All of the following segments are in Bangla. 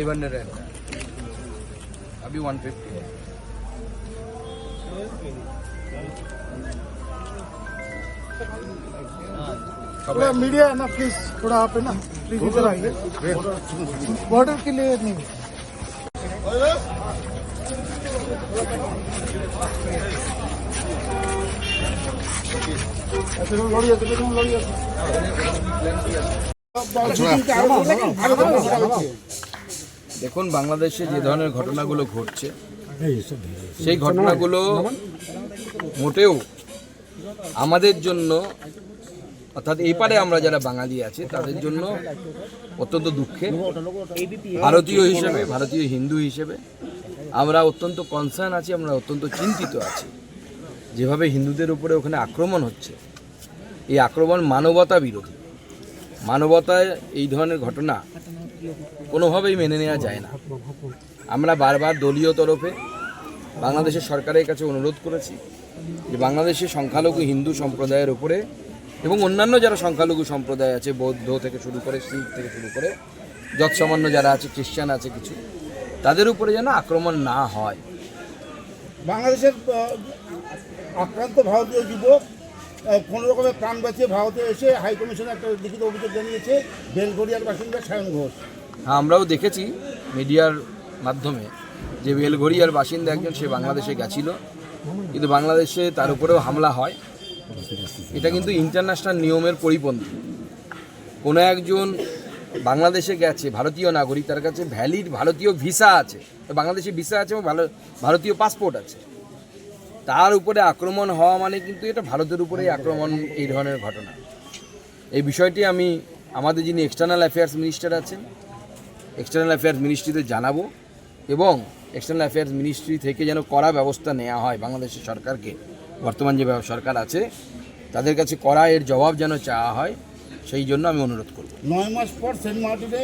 फाइव हंड्रेड रहता है। अभी वन फिफ्टी है। थोड़ा मीडिया है ना प्लीज़ थोड़ा आप है ना प्लीज़ इधर आइए। बॉर्डर के लिए नहीं। अच्छा, দেখুন বাংলাদেশে যে ধরনের ঘটনাগুলো ঘটছে সেই ঘটনাগুলো মোটেও আমাদের জন্য অর্থাৎ এই পারে আমরা যারা বাঙালি আছে তাদের জন্য অত্যন্ত দুঃখের ভারতীয় হিসেবে ভারতীয় হিন্দু হিসেবে আমরা অত্যন্ত কনসার্ন আছি আমরা অত্যন্ত চিন্তিত আছি। যেভাবে হিন্দুদের উপরে ওখানে আক্রমণ হচ্ছে এই আক্রমণ মানবতা বিরোধী। মানবতায় এই ধরনের ঘটনা কোনোভাবেই মেনে নেওয়া যায় না। আমরা বারবার দলীয় তরফে বাংলাদেশের সরকারের কাছে অনুরোধ করেছি যে বাংলাদেশের সংখ্যালঘু হিন্দু সম্প্রদায়ের উপরে এবং অন্যান্য যারা সংখ্যালঘু সম্প্রদায় আছে, বৌদ্ধ থেকে শুরু করে শিখ থেকে শুরু করে যৎসামান্য যারা আছে, খ্রিস্টান আছে কিছু, তাদের উপরে যেন আক্রমণ না হয়। বাংলাদেশের আক্রান্ত ভারতীয় যুবক কোনো রকমের প্রাণ বাঁচিয়ে ভারতে এসে হাই কমিশনে একটা লিখিত অভিযোগ জানিয়েছে বেলগড়িয়ার বাসিন্দা সায়ন ঘোষ। হ্যাঁ আমরাও দেখেছি মিডিয়ার মাধ্যমে যে বেলঘরিয়ার বাসিন্দা একজন, সে বাংলাদেশে গেছিল। কিন্তু বাংলাদেশে তার উপরেও হামলা হয়। এটা কিন্তু ইন্টারন্যাশনাল নিয়মের পরিপন্থী। কোনো একজন বাংলাদেশে গেছে, ভারতীয় নাগরিক, তার কাছে ভ্যালিড ভারতীয় ভিসা আছে। বাংলাদেশে ভিসা আছে এবং ভালো ভারতীয় পাসপোর্ট আছে। তার উপরে আক্রমণ হওয়া মানে কিন্তু এটা ভারতের উপরেই আক্রমণ, এই ধরনের ঘটনা। এই বিষয়টি আমি আমাদের যিনি এক্সটার্নাল অ্যাফেয়ার্স মিনিস্টার আছেন এক্সটার্নাল অ্যাফেয়ার্স মিনিস্ট্রিতে জানাব এবং এক্সটার্নাল অ্যাফেয়ার্স মিনিস্ট্রি থেকে যেন কড়া ব্যবস্থা নেওয়া হয় বাংলাদেশের সরকারকে, বর্তমান যে সরকার আছে, তাদের কাছে কড়া এর জবাব যেন চাওয়া হয়, সেই জন্য আমি অনুরোধ করব। নয় মাস পর সেন্ট মার্টিনে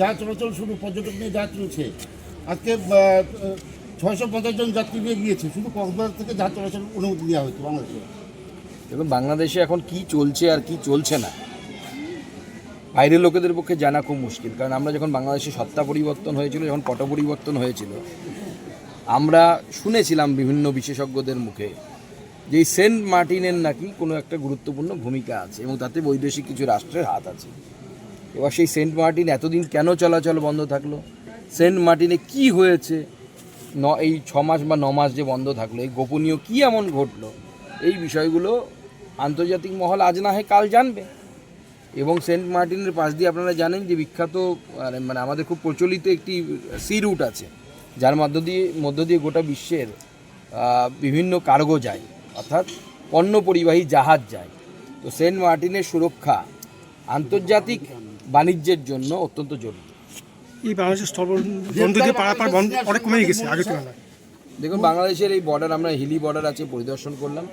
যা চলাচল শুরু, পর্যটক নিয়ে যা চলছে, আজকে ছয়শো পঞ্চাশ জন যাত্রী নিয়ে গিয়েছে। শুধু কক্সবাজার থেকে যা চলাচল অনুমতি দেওয়া হয়েছে বাংলাদেশে। দেখুন, বাংলাদেশে এখন কি চলছে আর কি চলছে না। বাইরের লোকেদের পক্ষে জানা খুব মুশকিল, কারণ আমরা যখন বাংলাদেশে সত্তা পরিবর্তন হয়েছিল, যখন পট পরিবর্তন হয়েছিল, আমরা শুনেছিলাম বিভিন্ন বিশেষজ্ঞদের মুখে যে সেন্ট মার্টিনের নাকি কোনো একটা গুরুত্বপূর্ণ ভূমিকা আছে এবং তাতে বৈদেশিক কিছু রাষ্ট্রের হাত আছে। এবার সেই সেন্ট মার্টিন এতদিন কেন চলাচল বন্ধ থাকল? সেন্ট মার্টিনে কি হয়েছে? ন, এই ছ মাস বা ন মাস যে বন্ধ থাকল, এই গোপনীয় কী এমন ঘটলো? এই বিষয়গুলো আন্তর্জাতিক মহল আজ না হয় কাল জানবে। এবং সেন্ট মার্টিনের পাশ দিয়ে আপনারা জানেন যে বিখ্যাত মানে আমাদের খুব প্রচলিত একটি সি রুট আছে, যার মধ্য দিয়ে মধ্য দিয়ে গোটা বিশ্বের বিভিন্ন কার্গো যায়, অর্থাৎ পণ্য পরিবাহী জাহাজ যায়। তো সেন্ট মার্টিনের সুরক্ষা আন্তর্জাতিক বাণিজ্যের জন্য অত্যন্ত জরুরি। এই বাংলাদেশের দিয়ে পারাপার বন্ধ অনেক কমে গেছে আগের তুলনায়। দেখুন বাংলাদেশের এই বর্ডার আমরা হিলি বর্ডার আছে পরিদর্শন করলাম।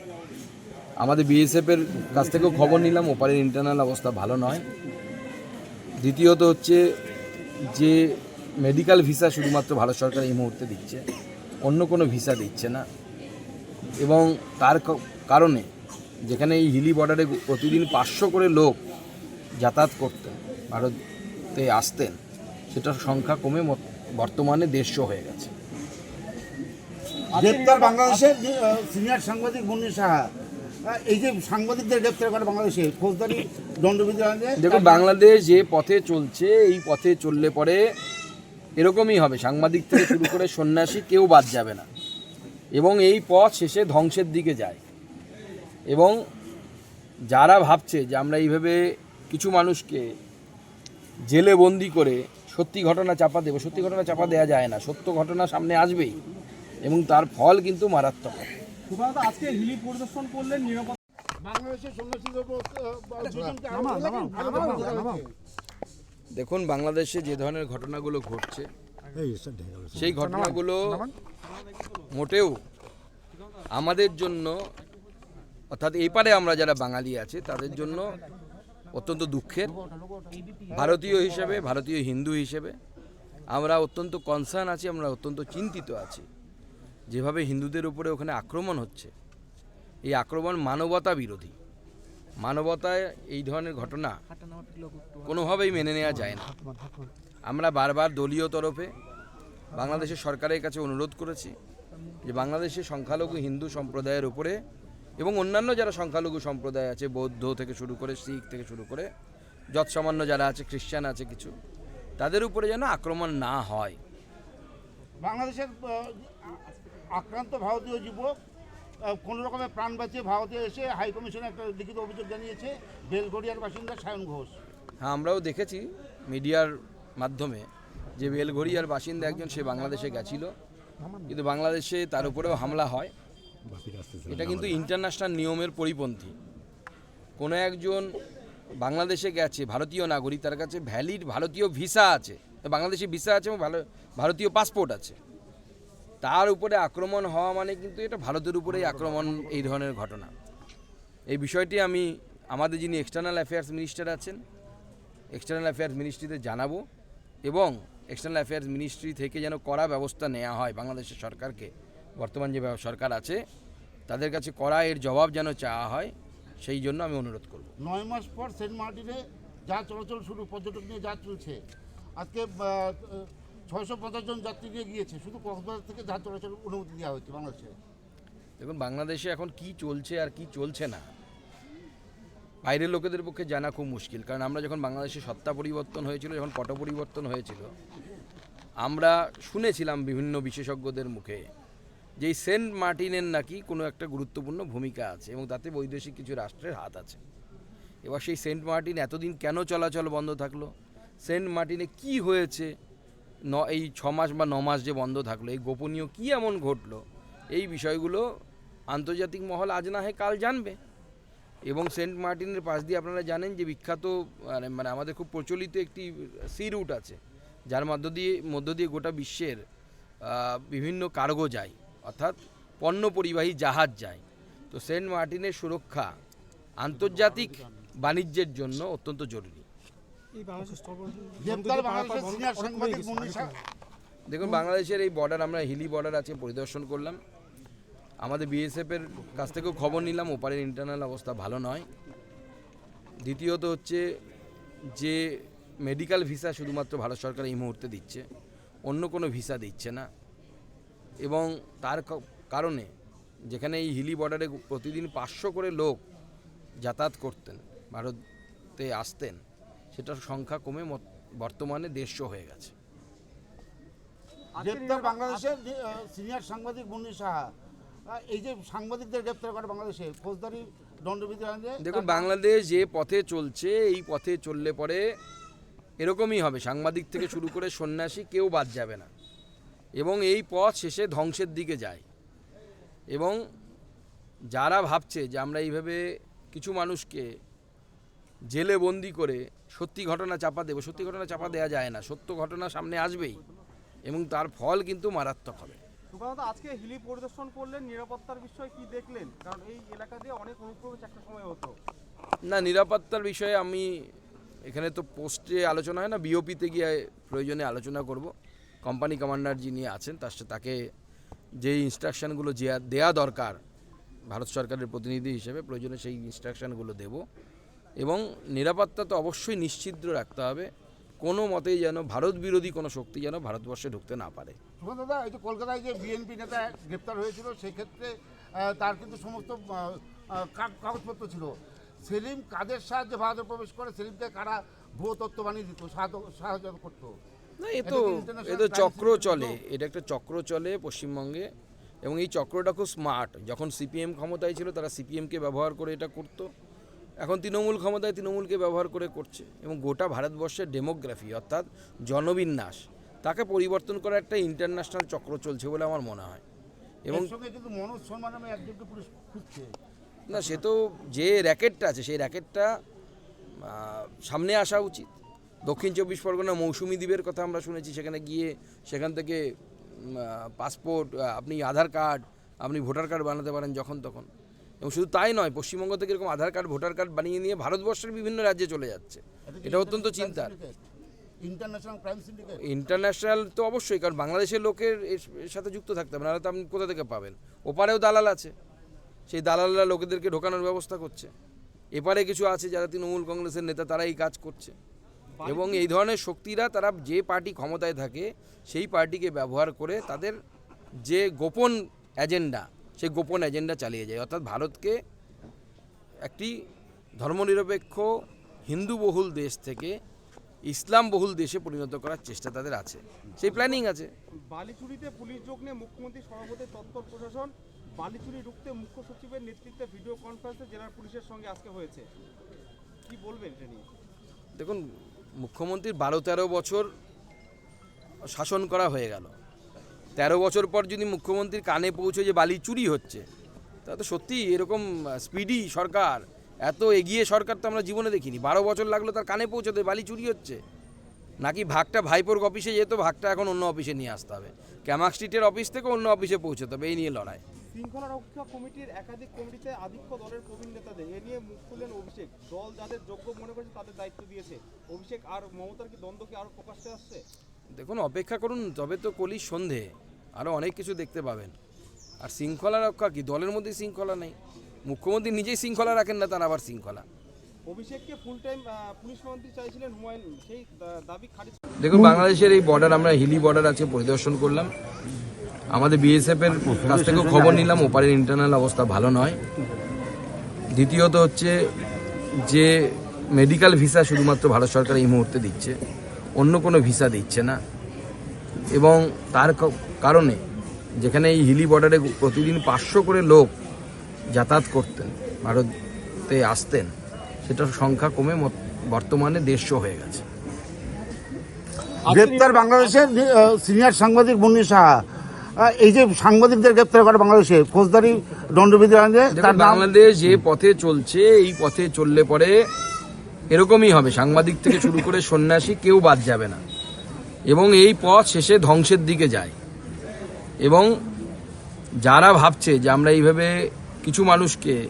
আমাদের বিএসএফের কাছ থেকেও খবর নিলাম ওপারের ইন্টারনাল অবস্থা ভালো নয়। দ্বিতীয়ত হচ্ছে যে মেডিকেল ভিসা শুধুমাত্র ভারত সরকার এই মুহূর্তে দিচ্ছে অন্য কোনো ভিসা দিচ্ছে না। এবং তার কারণে যেখানে এই হিলি বর্ডারে প্রতিদিন পাঁচশো করে লোক যাতায়াত করতেন ভারতে আসতেন সেটার সংখ্যা কমে বর্তমানে দেড়শো হয়ে গেছে। গ্রেপ্তার বাংলাদেশের সিনিয়র সাংবাদিক মুন্নি সাহা। এই যে সাংবাদিকদের গ্রেপ্তার করে বাংলাদেশে ফৌজদারি দণ্ডবিধি দেখুন বাংলাদেশ যে পথে চলছে এই পথে চললে পরে এরকমই হবে। সাংবাদিক থেকে শুরু করে সন্ন্যাসী কেউ বাদ যাবে না। এবং এই পথ শেষে ধ্বংসের দিকে যায়। এবং যারা ভাবছে যে আমরা এইভাবে কিছু মানুষকে জেলে বন্দি করে সত্যি ঘটনা চাপা দেবো সত্যি ঘটনা চাপা দেওয়া যায় না সত্য ঘটনা সামনে আসবেই এবং তার ফল কিন্তু মারাত্মক। আজকে হিলি পরিদর্শন করলেন নিরাপত্তা। দেখুন বাংলাদেশে যে ধরনের ঘটনাগুলো ঘটছে সেই ঘটনাগুলো মোটেও আমাদের জন্য অর্থাৎ এই পারে আমরা যারা বাঙালি আছে তাদের জন্য অত্যন্ত দুঃখের। ভারতীয় হিসেবে, ভারতীয় হিন্দু হিসেবে আমরা অত্যন্ত কনসার্ন আছি, আমরা অত্যন্ত চিন্তিত আছি। যেভাবে হিন্দুদের উপরে ওখানে আক্রমণ হচ্ছে, এই আক্রমণ মানবতা বিরোধী। মানবতায় এই ধরনের ঘটনা কোনোভাবেই মেনে নেওয়া যায় না। আমরা বারবার দলীয় তরফে বাংলাদেশের সরকারের কাছে অনুরোধ করেছি যে বাংলাদেশের সংখ্যালঘু হিন্দু সম্প্রদায়ের উপরে এবং অন্যান্য যারা সংখ্যালঘু সম্প্রদায় আছে বৌদ্ধ থেকে শুরু করে শিখ থেকে শুরু করে যৎসামান্য যারা আছে খ্রিস্টান আছে কিছু তাদের উপরে যেন আক্রমণ না হয়। বাংলাদেশের আক্রান্ত ভারতীয় যুবক কোনো রকমের প্রাণ বাঁচিয়ে ভারতে এসে হাই কমিশনে একটা লিখিত অভিযোগ জানিয়েছে বেলগড়িয়ার বাসিন্দা সায়ন ঘোষ। হ্যাঁ আমরাও দেখেছি মিডিয়ার মাধ্যমে যে বেলঘড়িয়ার বাসিন্দা একজন সে বাংলাদেশে গেছিল। কিন্তু বাংলাদেশে তার উপরেও হামলা হয়। এটা কিন্তু ইন্টারন্যাশনাল নিয়মের পরিপন্থী। কোনো একজন বাংলাদেশে গেছে ভারতীয় নাগরিক তার কাছে ভ্যালিড ভারতীয় ভিসা আছে। বাংলাদেশে ভিসা আছে এবং ভালো ভারতীয় পাসপোর্ট আছে। তার উপরে আক্রমণ হওয়া মানে কিন্তু এটা ভারতের উপরেই আক্রমণ এই ধরনের ঘটনা। এই বিষয়টি আমি আমাদের যিনি এক্সটার্নাল অ্যাফেয়ার্স মিনিস্টার আছেন এক্সটার্নাল অ্যাফেয়ার্স মিনিস্ট্রিতে জানাব এবং এক্সটার্নাল অ্যাফেয়ার্স মিনিস্ট্রি থেকে যেন কড়া ব্যবস্থা নেওয়া হয় বাংলাদেশের সরকারকে। বর্তমান যে সরকার আছে তাদের কাছে কড়া এর জবাব যেন চাওয়া হয় সেই জন্য আমি অনুরোধ করব। নয় মাস পর সেন্ট মার্টিনে যা চলাচল শুরু পর্যটক নিয়ে যা চলছে আজকে ছয়শো পঞ্চাশ জন যাত্রী নিয়ে গিয়েছে শুধু কক্সবাজার থেকে যা চলাচল অনুমতি দেওয়া হয়েছে বাংলাদেশে। দেখুন বাংলাদেশে এখন কি চলছে আর কি চলছে না বাইরের লোকেদের পক্ষে জানা খুব মুশকিল। কারণ আমরা যখন বাংলাদেশে সত্তা পরিবর্তন হয়েছিল যখন পট পরিবর্তন হয়েছিল আমরা শুনেছিলাম বিভিন্ন বিশেষজ্ঞদের মুখে যে সেন্ট মার্টিনের নাকি কোনো একটা গুরুত্বপূর্ণ ভূমিকা আছে এবং তাতে বৈদেশিক কিছু রাষ্ট্রের হাত আছে। এবার সেই সেন্ট মার্টিন এতদিন কেন চলাচল বন্ধ থাকল? সেন্ট মার্টিনে কি হয়েছে? ন, এই ছ মাস বা ন মাস যে বন্ধ থাকল, এই গোপনীয় কি এমন ঘটলো? এই বিষয়গুলো আন্তর্জাতিক মহল আজ না হয় কাল জানবে। এবং সেন্ট মার্টিনের পাশ দিয়ে আপনারা জানেন যে বিখ্যাত মানে মানে আমাদের খুব প্রচলিত একটি সি রুট আছে, যার মধ্য দিয়ে মধ্য দিয়ে গোটা বিশ্বের বিভিন্ন কার্গো যায়। অর্থাৎ পণ্য পরিবাহী জাহাজ যায়। তো সেন্ট মার্টিনের সুরক্ষা আন্তর্জাতিক বাণিজ্যের জন্য অত্যন্ত জরুরি। দেখুন বাংলাদেশের এই বর্ডার আমরা হিলি বর্ডার আছে পরিদর্শন করলাম। আমাদের বিএসএফের কাছ থেকেও খবর নিলাম ওপারের ইন্টারনাল অবস্থা ভালো নয়। দ্বিতীয়ত হচ্ছে যে মেডিকেল ভিসা শুধুমাত্র ভারত সরকার এই মুহূর্তে দিচ্ছে অন্য কোনো ভিসা দিচ্ছে না। এবং তার কারণে যেখানে এই হিলি বর্ডারে প্রতিদিন পাঁচশো করে লোক যাতায়াত করতেন ভারতে আসতেন সেটার সংখ্যা কমে মত- বর্তমানে দেড়শো হয়ে গেছে। গ্রেপ্তার বাংলাদেশের সিনিয়র সাংবাদিক মুন্নি সাহা এই যে সাংবাদিকদের গ্রেপ্তার করে বাংলাদেশে ফৌজদারি দণ্ডবিধি দেখুন বাংলাদেশ যে পথে চলছে এই পথে চললে পরে এরকমই হবে। সাংবাদিক থেকে শুরু করে সন্ন্যাসী কেউ বাদ যাবে না। এবং এই পথ শেষে ধ্বংসের দিকে যায়। এবং যারা ভাবছে যে আমরা এইভাবে কিছু মানুষকে জেলে বন্দি করে সত্যি ঘটনা চাপা দেবো সত্যি ঘটনা চাপা দেওয়া যায় না সত্য ঘটনা সামনে আসবেই এবং তার ফল কিন্তু মারাত্মক হবে। আজকে হিলি পরিদর্শন করলেন নিরাপত্তার বিষয়ে কি দেখলেন? কারণ এই এলাকা দিয়ে অনেক অনুপ্রবেশ একটা সময় হতো। না নিরাপত্তার বিষয়ে আমি এখানে তো পোস্টে আলোচনা হয় না বিওপিতে গিয়ে প্রয়োজনে আলোচনা করব। কোম্পানি কমান্ডার যিনি আছেন, তার সাথে তাকে যে ইনস্ট্রাকশানগুলো দেয়া দরকার, ভারত সরকারের প্রতিনিধি হিসেবে প্রয়োজনে সেই ইনস্ট্রাকশানগুলো দেব। এবং নিরাপত্তা তো অবশ্যই নিশ্চিদ্র রাখতে হবে, কোনো মতেই যেন ভারত বিরোধী কোনো শক্তি যেন ভারতবর্ষে ঢুকতে না পারে। দাদা, এই যে কলকাতায় যে বিএনপি নেতা গ্রেপ্তার হয়েছিল, সেক্ষেত্রে তার কিন্তু সমস্ত কাগজপত্র ছিল। সেলিম কাদের সাহায্যে ভারতে প্রবেশ করে, সেলিমকে কারা ভুয়ো তত্ত্ব বানিয়ে দিত, সাহায্য- সাহায্য করতো? না এ তো এ তো চক্র চলে এটা একটা চক্র চলে পশ্চিমবঙ্গে এবং এই চক্রটা খুব স্মার্ট যখন সিপিএম ক্ষমতায় ছিল তারা সিপিএমকে ব্যবহার করে এটা করতো। এখন তৃণমূল ক্ষমতায় তৃণমূলকে ব্যবহার করে করছে এবং গোটা ভারতবর্ষের ডেমোগ্রাফি অর্থাৎ জনবিন্যাস তাকে পরিবর্তন করা একটা ইন্টারন্যাশনাল চক্র চলছে বলে আমার মনে হয়। এবং কিন্তু মনোজ শর্মা নামে একজনকে পুলিশ খুঁজছে। না সে তো যে র্যাকেটটা আছে সেই র্যাকেটটা সামনে আসা উচিত। দক্ষিণ চব্বিশ পরগনা মৌসুমী দ্বীপের কথা আমরা শুনেছি সেখানে গিয়ে সেখান থেকে পাসপোর্ট আপনি আধার কার্ড আপনি ভোটার কার্ড বানাতে পারেন যখন তখন। এবং শুধু তাই নয় পশ্চিমবঙ্গ থেকে এরকম আধার কার্ড ভোটার কার্ড বানিয়ে নিয়ে ভারতবর্ষের বিভিন্ন রাজ্যে চলে যাচ্ছে। এটা অত্যন্ত চিন্তার। ইন্টারন্যাশনাল তো অবশ্যই কারণ বাংলাদেশের লোকের এর সাথে যুক্ত থাকতে হবে নাহলে তো আপনি কোথা থেকে পাবেন? ওপারেও দালাল আছে। সেই দালালরা লোকেদেরকে ঢোকানোর ব্যবস্থা করছে। এপারে কিছু আছে যারা তৃণমূল কংগ্রেসের নেতা তারা এই কাজ করছে। এবং এই ধরনের শক্তিরা তারা যে পার্টি ক্ষমতায় থাকে সেই পার্টিকে ব্যবহার করে তাদের যে গোপন এজেন্ডা সেই গোপন এজেন্ডা চালিয়ে যায়। অর্থাৎ ভারতকে একটি ধর্মনিরপেক্ষ হিন্দু বহুল দেশ থেকে ইসলাম বহুল দেশে পরিণত করার চেষ্টা তাদের আছে। সেই প্ল্যানিং আছে। বালিচুরিতে পুলিশ যোগ নিয়ে মুখ্যমন্ত্রী সভাপতি তৎপর প্রশাসন বালিচুরি রুখতে মুখ্য সচিবের নেতৃত্বে ভিডিও কনফারেন্সে জেলার পুলিশের সঙ্গে আজকে হয়েছে। কি বলবেন এটা নিয়ে? দেখুন মুখ্যমন্ত্রীর বারো তেরো বছর শাসন করা হয়ে গেল। তেরো বছর পর যদি মুখ্যমন্ত্রীর কানে পৌঁছে যে বালি চুরি হচ্ছে, তা তো সত্যি এরকম স্পিডি সরকার, এত এগিয়ে সরকার তো আমরা জীবনে দেখিনি। বারো বছর লাগল তার কানে পৌঁছতে, বালি চুরি হচ্ছে। নাকি ভাগটা ভাইপোর অফিসে যেত ভাগটা এখন অন্য অফিসে নিয়ে আসতে হবে। ক্যামাক স্ট্রিটের অফিস থেকে অন্য অফিসে পৌঁছতে হবে, এই নিয়ে লড়াই। শৃঙ্খলা রক্ষা কমিটির একাধিক কমিটিতে আধিক্য দলের প্রবীণ নেতাদের। এ নিয়ে মুখ খুললেন অভিষেক। দল যাদের যোগ্য মনে করেছে তাদের দায়িত্ব দিয়েছে। অভিষেক আর মমতার কি দ্বন্দ্ব কি আরও প্রকাশ্যে আসছে? দেখুন অপেক্ষা করুন তবে তো কলি সন্ধে আরও অনেক কিছু দেখতে পাবেন। আর শৃঙ্খলা রক্ষা কি? দলের মধ্যে শৃঙ্খলা নেই। মুখ্যমন্ত্রী নিজেই শৃঙ্খলা রাখেন না তার আবার শৃঙ্খলা। অভিষেককে ফুল টাইম পুলিশ মন্ত্রী চাইছিলেন হুমায়ুন। সেই দাবি খারিজ দেখুন বাংলাদেশের এই বর্ডার আমরা হিলি বর্ডার আছে পরিদর্শন করলাম। আমাদের বিএসএফ এর কাছ থেকেও খবর নিলাম, ওপারের ইন্টারনাল অবস্থা ভালো নয়। দ্বিতীয়ত হচ্ছে যে মেডিকেল ভিসা শুধুমাত্র ভারত সরকার এই মুহূর্তে দিচ্ছে, অন্য কোনো ভিসা দিচ্ছে না। এবং তার কারণে যেখানে এই হিলি বর্ডারে প্রতিদিন পাঁচশো করে লোক যাতায়াত করতেন, ভারতে আসতেন, সেটার সংখ্যা কমে বর্তমানে দেড়শো হয়ে গেছে। গ্রেপ্তার বাংলাদেশের সিনিয়র সাংবাদিক মুন্নি সাহা এই যে সাংবাদিকদের গ্রেপ্তার করে বাংলাদেশে ফৌজদারি দণ্ডবিধি আইনে তার বাংলাদেশ যে পথে চলছে এই পথে চললে পরে এরকমই হবে। সাংবাদিক থেকে শুরু করে সন্ন্যাসী কেউ বাদ যাবে না। এবং এই পথ শেষে ধ্বংসের দিকে যায়। এবং যারা ভাবছে যে আমরা এইভাবে কিছু মানুষকে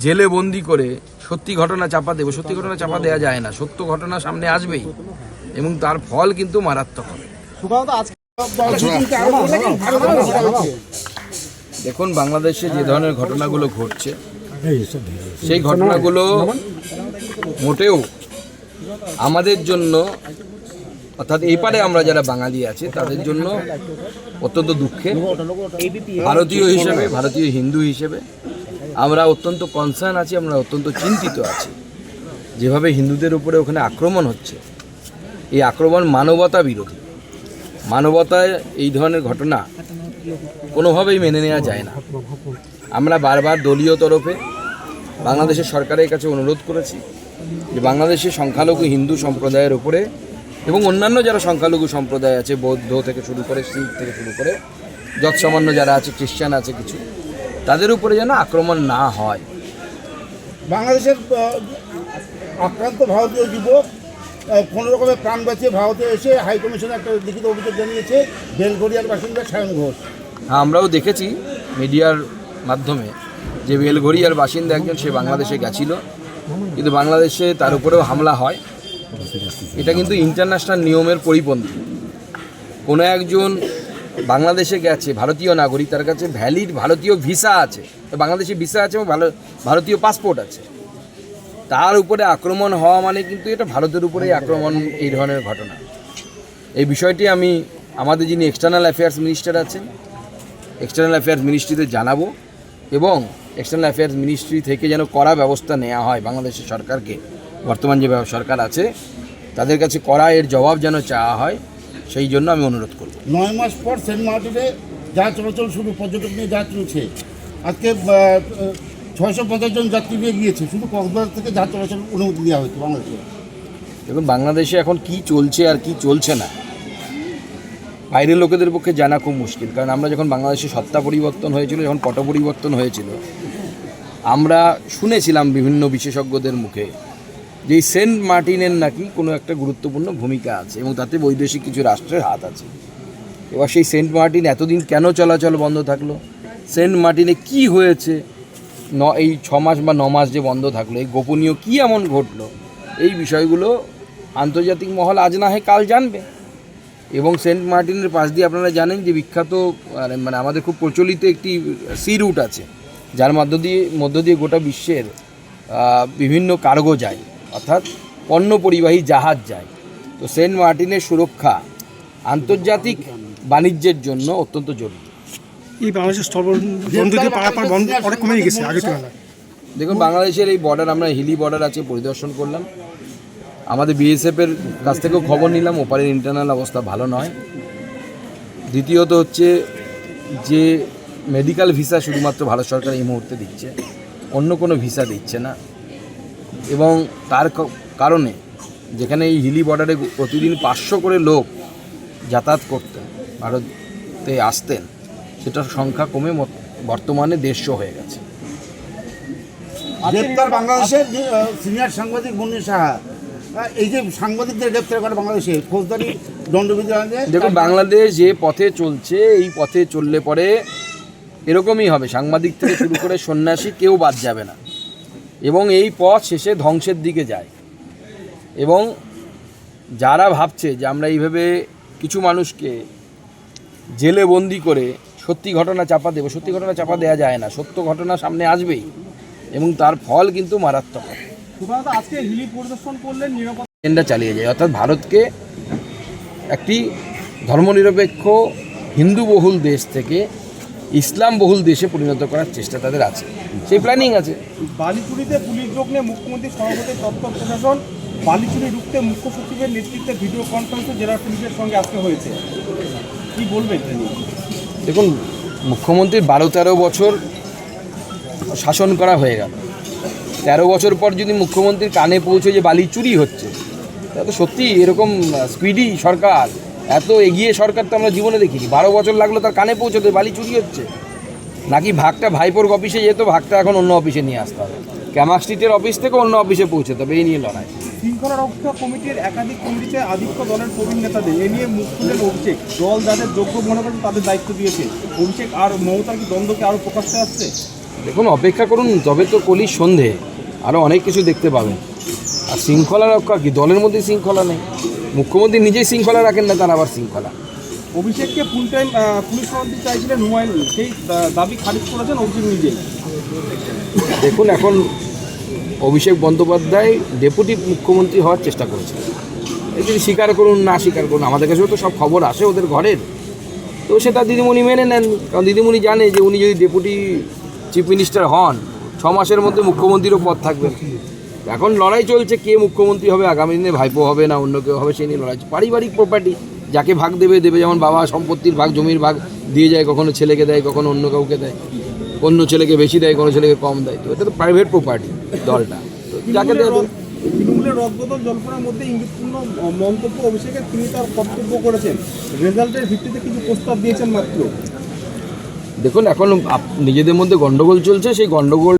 জেলে বন্দি করে সত্যি ঘটনা চাপা দেবো সত্যি ঘটনা চাপা দেওয়া যায় না। সত্য ঘটনা সামনে আসবেই। এবং তার ফল কিন্তু মারাত্মক হবে। দেখুন বাংলাদেশে যে ধরনের ঘটনাগুলো ঘটছে সেই ঘটনাগুলো মোটেও আমাদের জন্য অর্থাৎ এই পারে আমরা যারা বাঙালি আছি তাদের জন্য অত্যন্ত দুঃখের ভারতীয় হিসেবে ভারতীয় হিন্দু হিসেবে আমরা অত্যন্ত কনসার্ন আছি আমরা অত্যন্ত চিন্তিত আছি। যেভাবে হিন্দুদের উপরে ওখানে আক্রমণ হচ্ছে এই আক্রমণ মানবতা বিরোধী। মানবতায় এই ধরনের ঘটনা কোনোভাবেই মেনে নেওয়া যায় না। আমরা বারবার দলীয় তরফে বাংলাদেশের সরকারের কাছে অনুরোধ করেছি যে বাংলাদেশের সংখ্যালঘু হিন্দু সম্প্রদায়ের উপরে এবং অন্যান্য যারা সংখ্যালঘু সম্প্রদায় আছে, বৌদ্ধ থেকে শুরু করে শিখ থেকে শুরু করে যৎসামান্য যারা আছে, খ্রিস্টান আছে কিছু, তাদের উপরে যেন আক্রমণ না হয়। বাংলাদেশের আক্রান্ত ভারতীয় যুবক কোনো রকমের প্রাণ বাঁচিয়ে ভারতে এসে হাই কমিশনে একটা লিখিত অভিযোগ জানিয়েছে বেলগড়িয়ার বাসিন্দা সায়ন ঘোষ। হ্যাঁ আমরাও দেখেছি মিডিয়ার মাধ্যমে যে বেলঘরিয়ার বাসিন্দা একজন, সে বাংলাদেশে গেছিল। কিন্তু বাংলাদেশে তার উপরেও হামলা হয়। এটা কিন্তু ইন্টারন্যাশনাল নিয়মের পরিপন্থী। কোনো একজন বাংলাদেশে গেছে, ভারতীয় নাগরিক, তার কাছে ভ্যালিড ভারতীয় ভিসা আছে। বাংলাদেশে ভিসা আছে এবং ভালো ভারতীয় পাসপোর্ট আছে। তার উপরে আক্রমণ হওয়া মানে কিন্তু এটা ভারতের উপরেই আক্রমণ, এই ধরনের ঘটনা। এই বিষয়টি আমি আমাদের যিনি এক্সটার্নাল অ্যাফেয়ার্স মিনিস্টার আছেন এক্সটার্নাল অ্যাফেয়ার্স মিনিস্ট্রিতে জানাব এবং এক্সটার্নাল অ্যাফেয়ার্স মিনিস্ট্রি থেকে যেন কড়া ব্যবস্থা নেওয়া হয় বাংলাদেশের সরকারকে, বর্তমান যে সরকার আছে, তাদের কাছে কড়া এর জবাব যেন চাওয়া হয়, সেই জন্য আমি অনুরোধ করব। নয় মাস পর সেন্ট মার্টিনে যা চলাচল শুরু, পর্যটক নিয়ে যা চলছে, আজকে ছয়শো পঞ্চাশ জন যাত্রী নিয়ে গিয়েছে, শুধু কক্সবাজার থেকে যা চলাচল অনুমতি দেওয়া হয়েছে বাংলাদেশে। দেখুন, বাংলাদেশে এখন কি চলছে আর কি চলছে না, বাইরের লোকেদের পক্ষে জানা খুব মুশকিল, কারণ আমরা যখন বাংলাদেশে সত্তা পরিবর্তন হয়েছিল, যখন পট পরিবর্তন হয়েছিল, আমরা শুনেছিলাম বিভিন্ন বিশেষজ্ঞদের মুখে যে সেন্ট মার্টিনের নাকি কোনো একটা গুরুত্বপূর্ণ ভূমিকা আছে এবং তাতে বৈদেশিক কিছু রাষ্ট্রের হাত আছে। এবার সেই সেন্ট মার্টিন এতদিন কেন চলাচল বন্ধ থাকল? সেন্ট মার্টিনে কি হয়েছে? ন, এই ছ মাস বা ন মাস যে বন্ধ থাকল, এই গোপনীয় কী এমন ঘটলো? এই বিষয়গুলো আন্তর্জাতিক মহল আজ না হয় কাল জানবে। এবং সেন্ট মার্টিনের পাশ দিয়ে আপনারা জানেন যে বিখ্যাত মানে আমাদের খুব প্রচলিত একটি সি রুট আছে, যার মধ্য দিয়ে মধ্য দিয়ে গোটা বিশ্বের বিভিন্ন কার্গো যায়, অর্থাৎ পণ্য পরিবাহী জাহাজ যায়। তো সেন্ট মার্টিনের সুরক্ষা আন্তর্জাতিক বাণিজ্যের জন্য অত্যন্ত জরুরি। এই বাংলাদেশের পারাপার বন্ধ অনেক কমে গেছে আগের তুলনায়। দেখুন বাংলাদেশের এই বর্ডার আমরা হিলি বর্ডার আছে পরিদর্শন করলাম। আমাদের বিএসএফের কাছ থেকেও খবর নিলাম ওপারের ইন্টারনাল অবস্থা ভালো নয়। দ্বিতীয়ত হচ্ছে যে মেডিকেল ভিসা শুধুমাত্র ভারত সরকার এই মুহূর্তে দিচ্ছে অন্য কোনো ভিসা দিচ্ছে না। এবং তার কারণে যেখানে এই হিলি বর্ডারে প্রতিদিন পাঁচশো করে লোক যাতায়াত করতেন ভারতে আসতেন সেটার সংখ্যা কমে বর্তমানে দেড়শো হয়ে গেছে। গ্রেপ্তার বাংলাদেশের সিনিয়র সাংবাদিক মুন্নি সাহা। এই যে সাংবাদিকদের গ্রেপ্তার করে বাংলাদেশে ফৌজদারি দেখুন বাংলাদেশ যে পথে চলছে এই পথে চললে পরে এরকমই হবে। সাংবাদিক থেকে শুরু করে সন্ন্যাসী কেউ বাদ যাবে না। এবং এই পথ শেষে ধ্বংসের দিকে যায়। এবং যারা ভাবছে যে আমরা এইভাবে কিছু মানুষকে জেলে বন্দি করে সত্যি ঘটনা চাপা দেবো সত্যি ঘটনা চাপা দেওয়া যায় না সত্য ঘটনা সামনে আসবেই এবং তার ফল কিন্তু মারাত্মক। হবে এজেন্ডা চালিয়ে যায় অর্থাৎ ভারতকে একটি ধর্মনিরপেক্ষ হিন্দু বহুল দেশ থেকে ইসলাম বহুল দেশে পরিণত করার চেষ্টা তাদের আছে। সেই প্ল্যানিং আছে। বালিচুরিতে পুলিশ যোগ নিয়ে মুখ্যমন্ত্রী সভাপতি তত্ত্ব প্রশাসন বালিচুরি রুখতে মুখ্য সচিবের নেতৃত্বে ভিডিও কনফারেন্সে জেলা পুলিশের সঙ্গে আজকে হয়েছে। কি বলবেন দেখুন মুখ্যমন্ত্রীর বারো তেরো বছর শাসন করা হয়ে গেল। তেরো বছর পর যদি মুখ্যমন্ত্রীর কানে পৌঁছে যে বালি চুরি হচ্ছে তা তো সত্যি এরকম স্পিডি সরকার। এত এগিয়ে সরকার তো আমরা জীবনে দেখিনি। বারো বছর লাগল তার কানে পৌঁছতে, বালি চুরি হচ্ছে। নাকি ভাগটা ভাইপোর অফিসে যেত ভাগটা এখন অন্য অফিসে নিয়ে আসতে হবে। ক্যামাক স্ট্রিটের অফিস থেকে অন্য অফিসে পৌঁছতে হবে, এই নিয়ে লড়াই। শৃঙ্খলা রক্ষা কমিটির একাধিক কমিটিতে আদিত্য দলের প্রবীণ নেতাদের। এ নিয়ে মুখ খুলেন অভিষেক। দল যাদের যোগ্য মনে করেন তাদের দায়িত্ব দিয়েছে। অভিষেক আর মমতার কি দ্বন্দ্বকে আরও প্রকাশ্যে আসছে? দেখুন অপেক্ষা করুন তবে তো কলি সন্ধে। আরও অনেক কিছু দেখতে পাবেন। আর শৃঙ্খলা রক্ষা কি? দলের মধ্যে শৃঙ্খলা নেই। মুখ্যমন্ত্রী নিজেই শৃঙ্খলা রাখেন না তার আবার শৃঙ্খলা। অভিষেককে ফুল টাইম পুলিশ মন্ত্রী চাইছিলেন হুমায়ুন সেই দাবি খারিজ করেছেন অভিষেক নিজেই। দেখুন এখন অভিষেক বন্দ্যোপাধ্যায় ডেপুটি মুখ্যমন্ত্রী হওয়ার চেষ্টা করেছে এই যদি স্বীকার করুন, না স্বীকার করুন, আমাদের কাছেও তো সব খবর আসে ওদের ঘরের। তো সেটা দিদিমণি মেনে নেন, কারণ দিদিমণি জানে যে উনি যদি ডেপুটি চিফ মিনিস্টার হন, ছ মাসের মধ্যে মুখ্যমন্ত্রীরও পদ থাকবে। এখন লড়াই চলছে, কে মুখ্যমন্ত্রী হবে, আগামী দিনে ভাইপো হবে না, অন্য কেউ হবে সেই নিয়ে লড়াই পারিবারিক প্রপার্টি যাকে ভাগ দেবে দেবে, যেমন বাবা সম্পত্তির ভাগ, জমির ভাগ দিয়ে যায়, কখনো ছেলেকে দেয়, কখনো অন্য কাউকে দেয়। অন্য ছেলেকে বেশি দেয় কোনো ছেলেকে কম দেয়। তো এটা তো প্রাইভেট প্রপার্টি দলটা। যাকে দেয় তৃণমূলের রদবদল জল্পনার মধ্যে ইঙ্গিতপূর্ণ মন্তব্য অভিষেকের। তিনি তার কর্তব্য করেছেন। রেজাল্টের ভিত্তিতে কিছু প্রস্তাব দিয়েছেন মাত্র। দেখুন এখন নিজেদের মধ্যে গন্ডগোল চলছে সেই গন্ডগোল